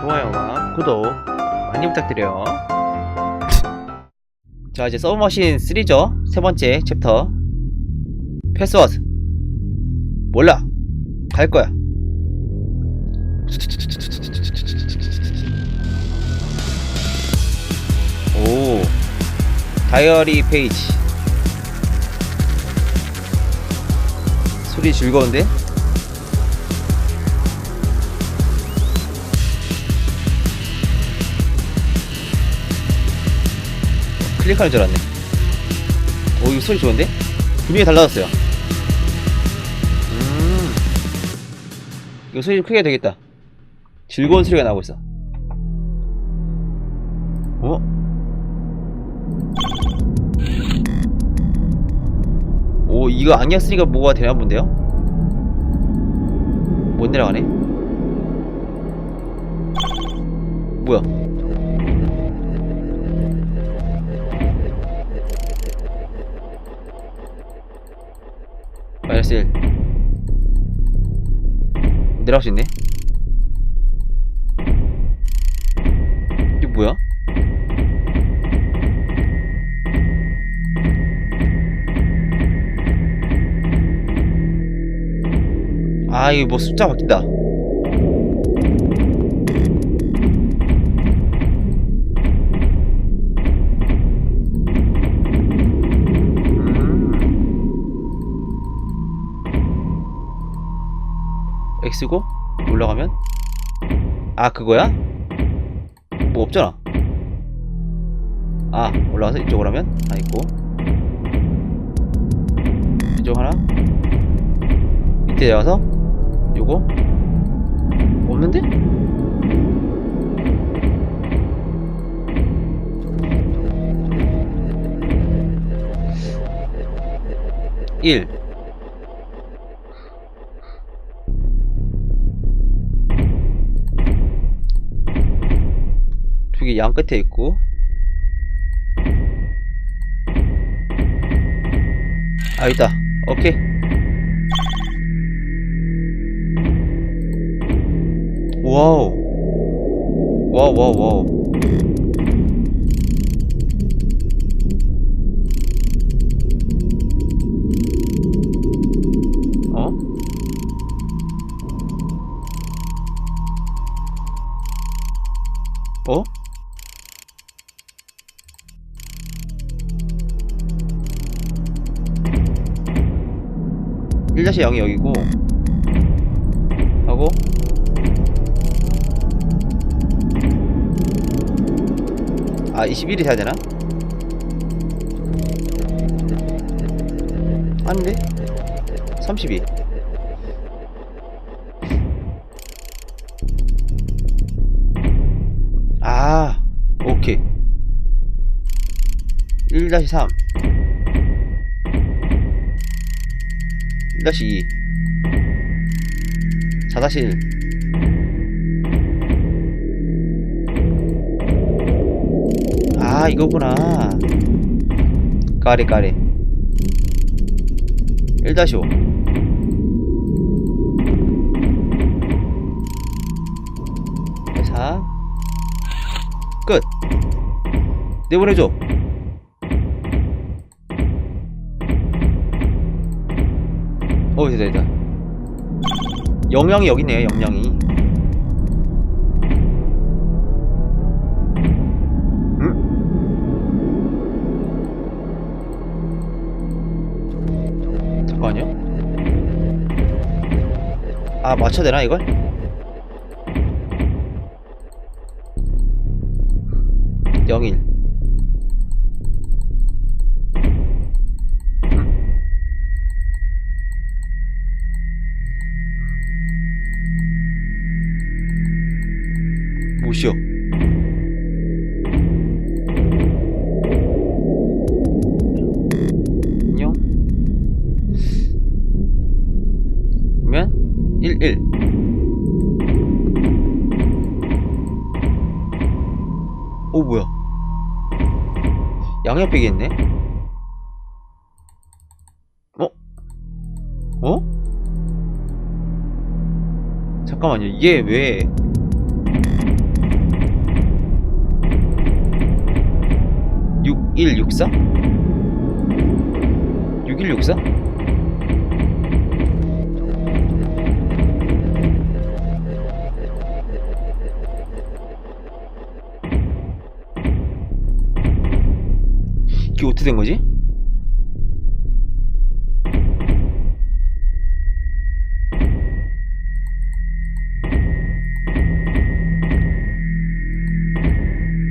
좋아요와 구독 많이 부탁드려요. 자 이제 서브머신 3죠 세 번째 챕터 패스워드 몰라 갈 거야. 오 다이어리 페이지 소리 즐거운데? 클릭하는 줄 알았네. 오 이거 소리 좋은데? 분위기 달라졌어요. 음. 이거 소리 좀 크게 되겠다. 즐거운 소리가 나오고 있어. 어? 오 이거 안경 쓰니까 뭐가 되나 본데요? 못 내려가네? 뭐야 1 내려갈 수 있네 이게 뭐야? 아 이거 뭐 숫자 바뀐다 X고 올라가면? 아 그거야? 뭐 없잖아. 아 올라가서 이쪽으로 하면? 아 있고. 이쪽 하나? 밑에 내려가서? 요거? 없는데? 일 두개양 끝에 있고. 아 있다. 오케이. 와우. 와우 와우 와우 일다시 0이 여기고 하고 아 21이 돼야 되나? 아닌데? 32 아, 오케이. 1-3 1-2 4-1 아 이거구나. 까리 까리. 1-5 4 끝. 내보내줘 영영이 여기 있네요 영영이 응? 잠깐만요 아 맞춰야 되나 이걸? 영일 초록빛이 있네? 어? 어? 잠깐만요 이게 왜6164? 6164? 어떻게 된 거지?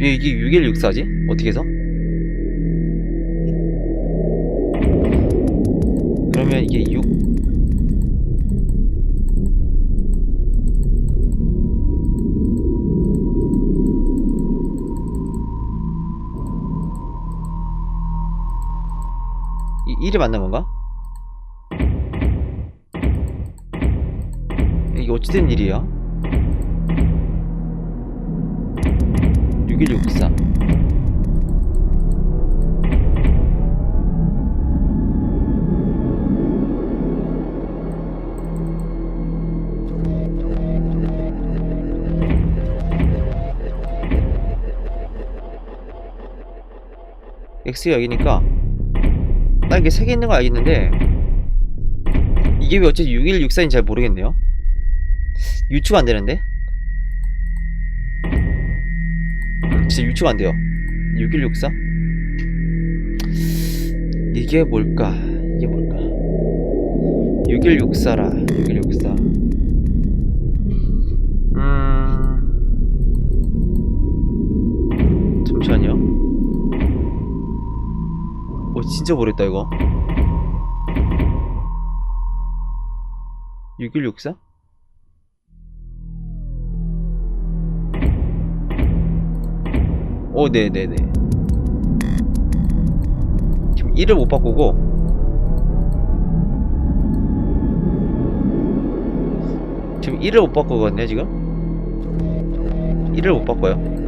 왜 이게 6164지? 어떻게 해서? 이 1이 맞는 건가? 이게 어찌된 일이야? 6164 X가 여기니까 딱 이게 3개 있는 거 알겠는데 이게 왜 어째 6164인지 잘 모르겠네요. 유추가 안 되는데? 진짜 유추가 안 돼요. 6164 이게 뭘까? 이게 뭘까? 6164라. 6164 진짜 모르겠다 이거. 6164? 오 네네네. 지금 1을 못 바꾸고. 지금 1을 못 바꾸거든요 지금? 1을 못 바꿔요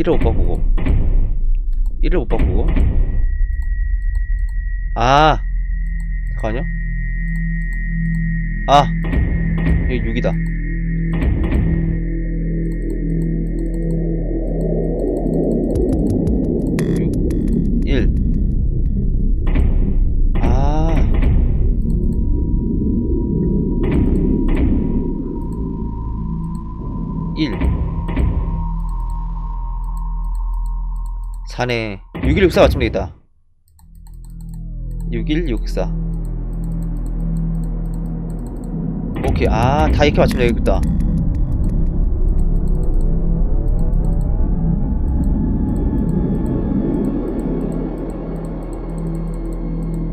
일을 못 바꾸고. 일을 못 바꾸고. 아. 잠깐만요. 아. 여기 6이다 4네 6164 맞추면 되겠다. 6164 오케이. 아다 이렇게 맞추면 되겠다.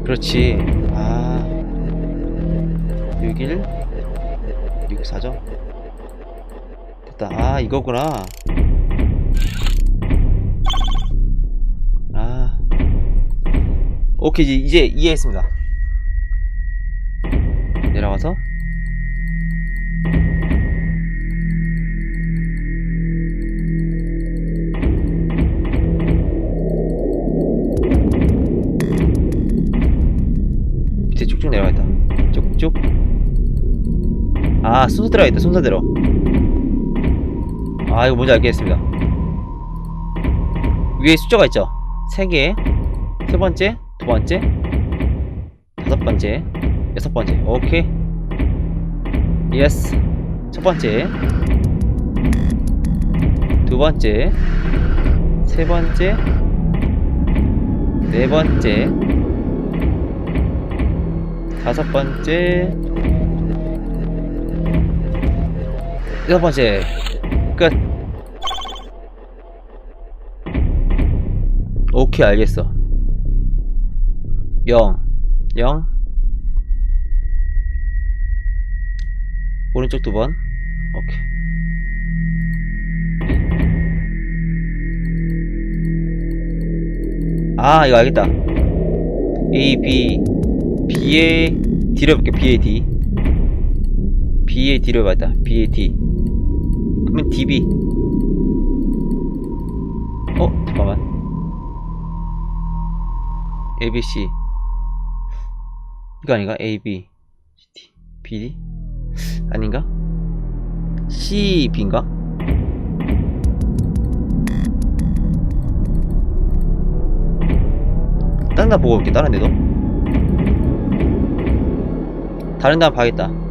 그렇지. 아. 61 64죠? 됐다. 아 이거구나 오케이 이제, 이제 이해했습니다. 내려가서. 밑에 쭉쭉 내려가겠다. 쭉쭉. 아 순서대로 가겠다 순서대로. 아 이거 뭔지 알겠습니다. 위에 숫자가 있죠? 3개. 세 번째. 두 번째? 다섯 번째? 여섯 번째. 오케이. 예스. 첫 번째. 두 번째. 세 번째. 네 번째. 다섯 번째. 여섯 번째. 끝. 오케이 알겠어 0 0 오른쪽 두 번? 오케이. 아 이거 알겠다. A B. B의 D로 해볼게 B의 D. B의 D로 해봤다. B의 D. 그러면 DB 어 잠깐만. ABC 이거 아닌가? A B D B 아닌가? C B인가? 다른 데 보고 올게 다른 데도 다른 데 봐야겠다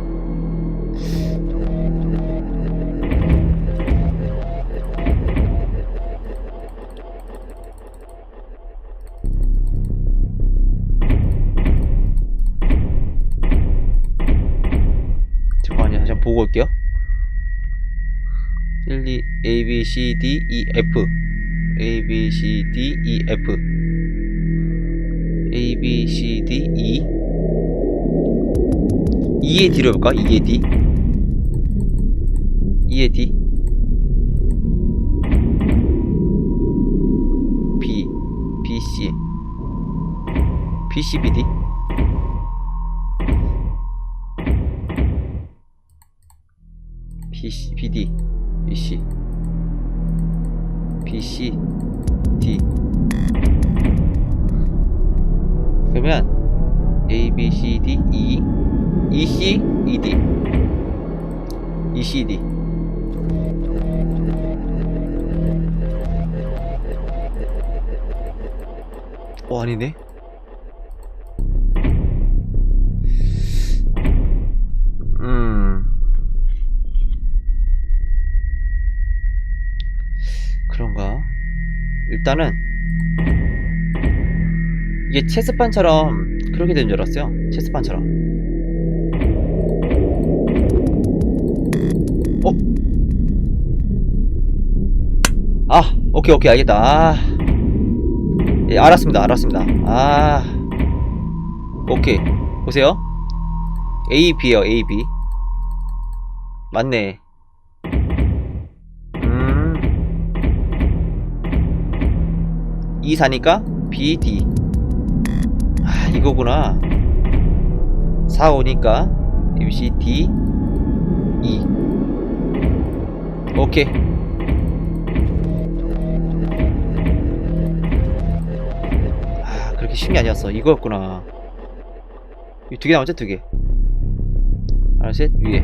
올게요 1, 2, A, B, C, D, E, F A, B, C, D, E, F A, B, C, D, E 2의 D로 해볼까? 2의 D 2의 D B, B, C B, C, B, D B, C, B, D B, C B, C, D 그러면 A, B, C, D, E E, C, E, D E, C, D 어 아니네 일단은 이게 체스판처럼 그렇게 된 줄 알았어요. 체스판처럼. 어? 아 오케이 오케이 알겠다. 아. 예, 알았습니다 알았습니다. 아. 오케이. 보세요. A, B에요 A, B. 맞네 2, 4니까 B, D. 아 이거구나. 4, 5니까 A, B, C, D, E. 오케이. 아 그렇게 쉬운 게 아니었어. 이거였구나. 이 두개 남았죠 두개? 하나 셋. 위에.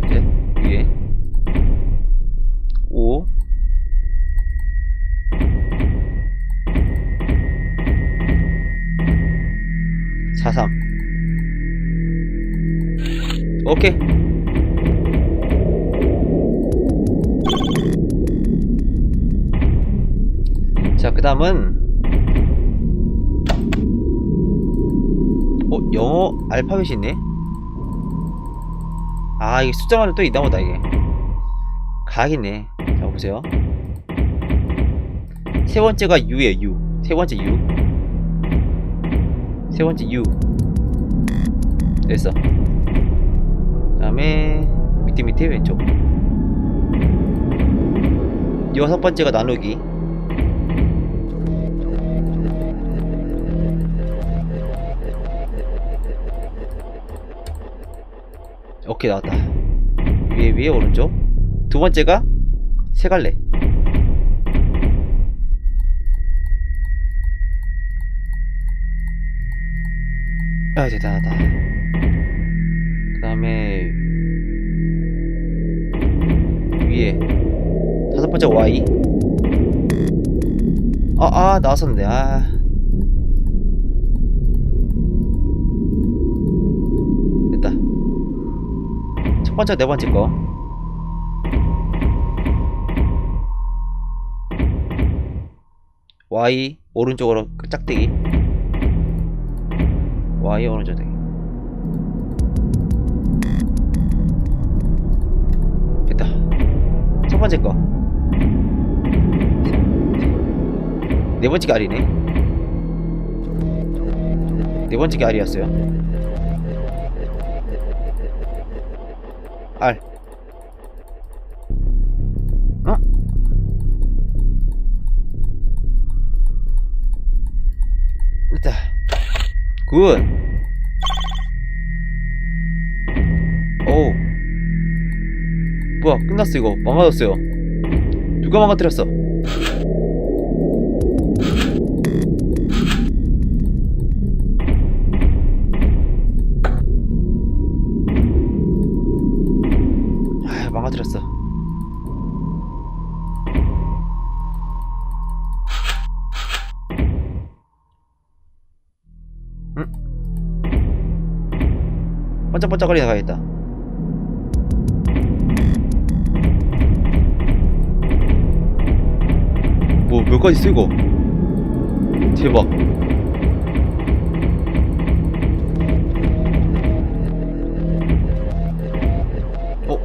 둘셋. 위에 4 3 오케이 자, 그 다음은 어, 영어 알파벳이 있네? 아, 이게 숫자만은 또 있나 보다, 이게. 각이네. 자, 보세요. 세 번째가 U에요, U. 세 번째 U. 세 번째 U. 됐어. 그 다음에, 밑에 밑에 왼쪽. 여섯 번째가 나누기. 오케이 나왔다 위에 위에 오른쪽 두 번째가 세 갈래 아 대단하다. 그 다음에 위에 다섯 번째 Y. 아아 나왔었는데. 아. 됐다. 첫 번째 네 번째 거. Y 오른쪽으로 그 짝대기 Y 오른쪽 대기 됐다. 첫 번째 거 네 번째가 R이네. 네 번째가 R이었어요. R 굿 오우 뭐야 끝났어 이거. 망가졌어요. 누가 망가뜨렸어 반짝반짝거리다 가야겠다. 뭐, 몇 가지 쓰고. 대박. 어?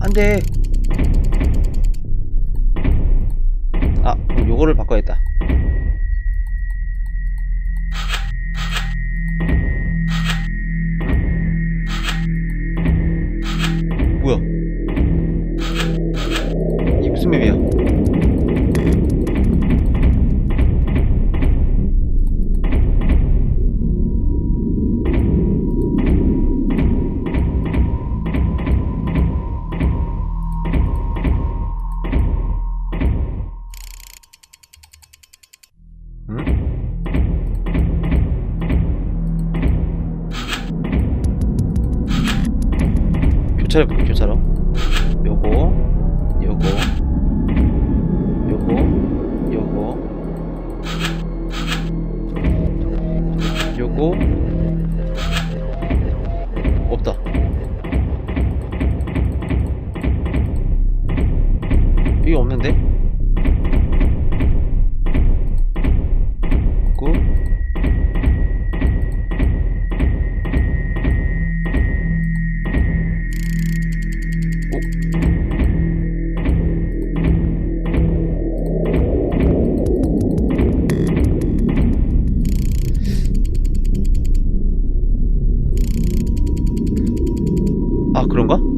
안 돼. 아, 요거를 바꿔야겠다. 아 그런가?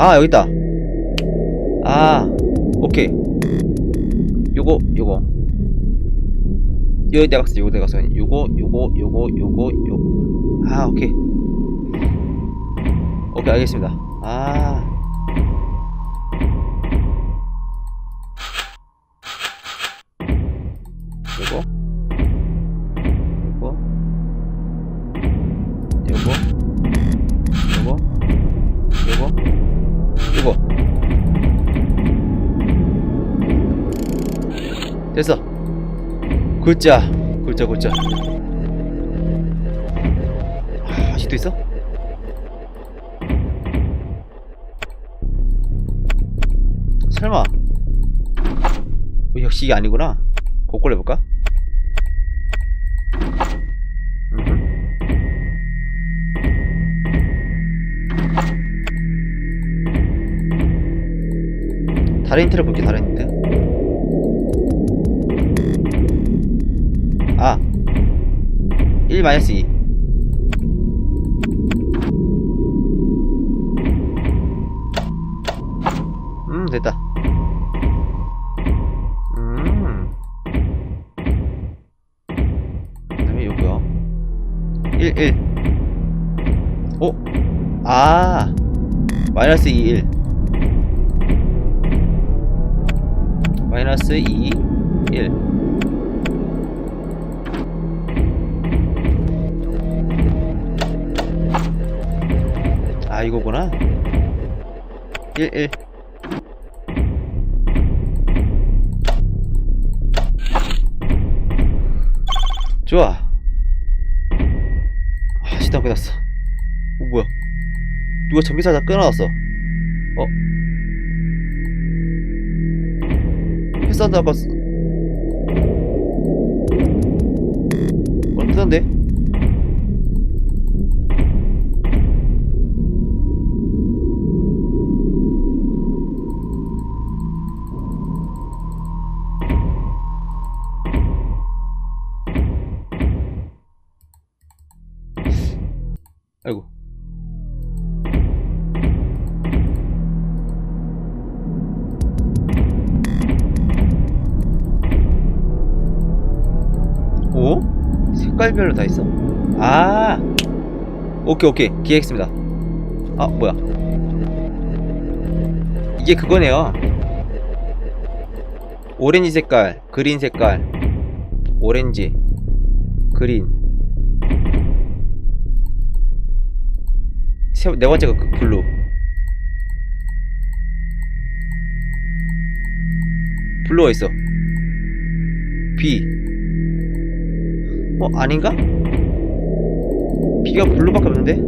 아, 여기 있다. 아, 오케이. 요거, 요거. 요 대각선, 요거 대각선. 요거, 요거, 요거, 요거, 요거. 아, 오케이. 오케이 알겠습니다 아 굿자. 굿자 굿자. 아, 아직도 있어? 설마. 어, 역시 이게 아니구나. 복골 해볼까? 다른 힌트를 볼게 다른 힌트 1 마이너스 2 음, 됐다. 음. 요거요. 1, 1. 오! 아! 마이너스 2, 1. 마이너스 2, 1. 이거구나. 1, 1. 좋아. 아, 시다 끝났어. 어, 뭐야? 누가 전기사다 끊어놨어. 어? 패스한다고 쓰... 어, 아이고. 오? 색깔별로 다 있어? 아. 오케이 오케이. 기획했습니다. 아 뭐야? 이게 그거네요. 오렌지 색깔 그린 색깔. 오렌지 그린. 세, 네 번째가 그 블루 블루가 있어. B. 어 아닌가? B가 블루밖에 없는데?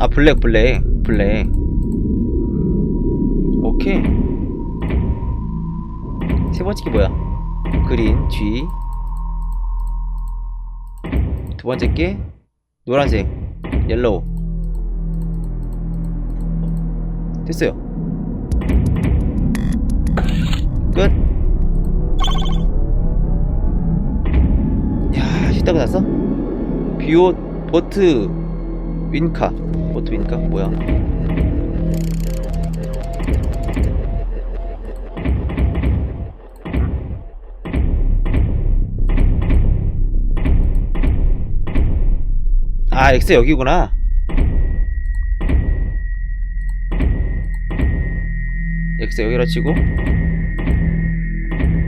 아 블랙 블랙 블랙. 오케이. 세 번째 게 뭐야? 그린 G 두 번째 게 노란색 옐로우 됐어요. 끝. 야, 쉽다고 났어? 비옷 보트 윈카. 보트 윈카? 뭐야? 아, X 여기구나. X 여기라 치고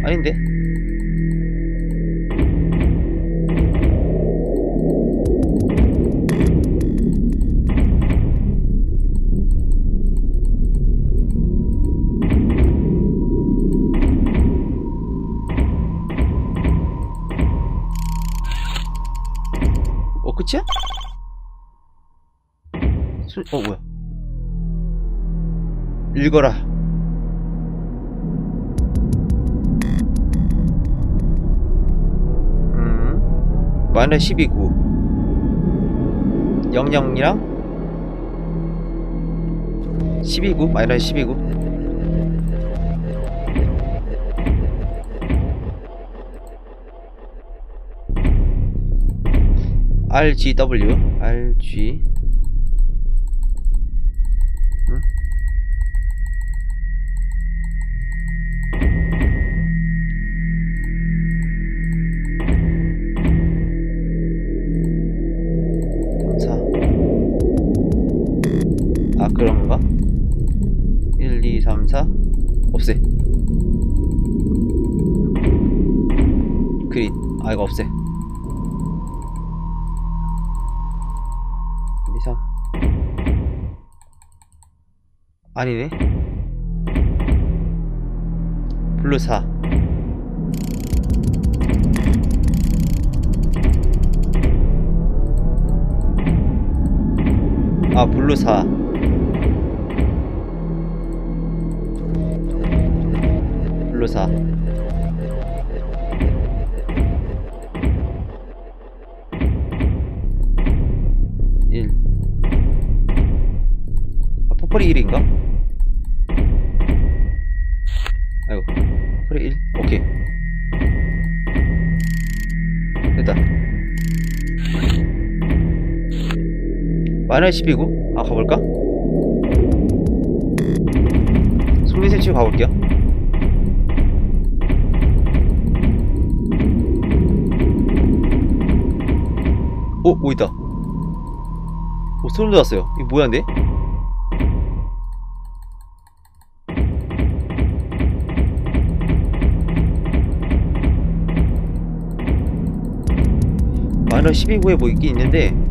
아닌데 어 뭐야? 읽어라. 음. 마이너스 12구 00이랑 12구? 마이너스 12구? RGW RG 응? 사. 아 그런 건가? 1, 2, 3, 4 없애 그린 아 이거 없애 아니네. 블루 4 아 블루 4 블루 4 1 아, 퍼플이 1인가? 마이너스 12구? 아 가볼까? 송리생 치고 가볼게요 오, 뭐 있다 오, 소름 돋았어요 이거 뭐야 근데? 마이너스 12구에 뭐 있긴 있는데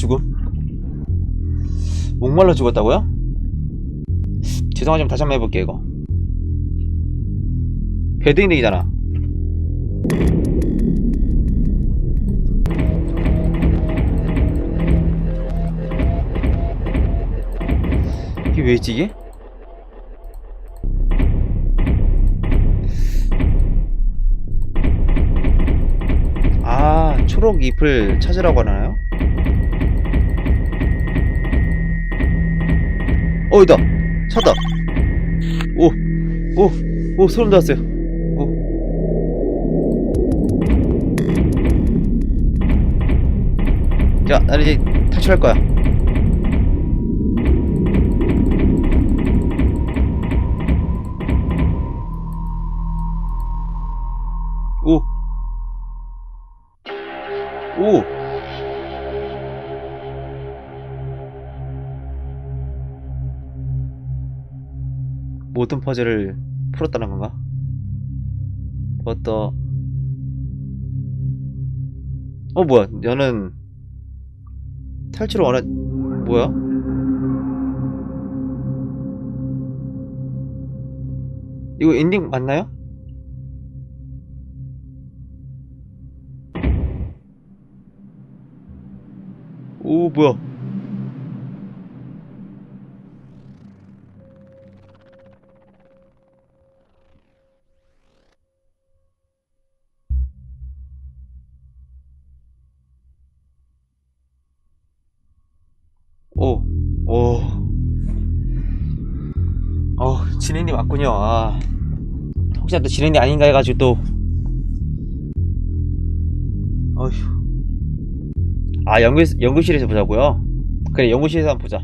죽음 목말라 죽었다고요? 죄송하지만 다시 한번 해볼게 이거 배드인덱이잖아 이게 왜지 이게? 아 초록 잎을 찾으라고 하나 어, 있다! 찾다! 오! 오! 오, 소름 돋았어요. 오. 자, 나는 이제 탈출할 거야. 모든 퍼즐을 풀었다는 건가? 어떠 어 뭐야 너는 탈출을 원하 뭐야? 이거 엔딩 맞나요? 오 뭐야 진행님 맞군요. 아. 혹시나 또 진행님 아닌가 해가지고 또. 어휴. 아, 연구, 연구실에서 보자고요? 그래, 연구실에서 한번 보자.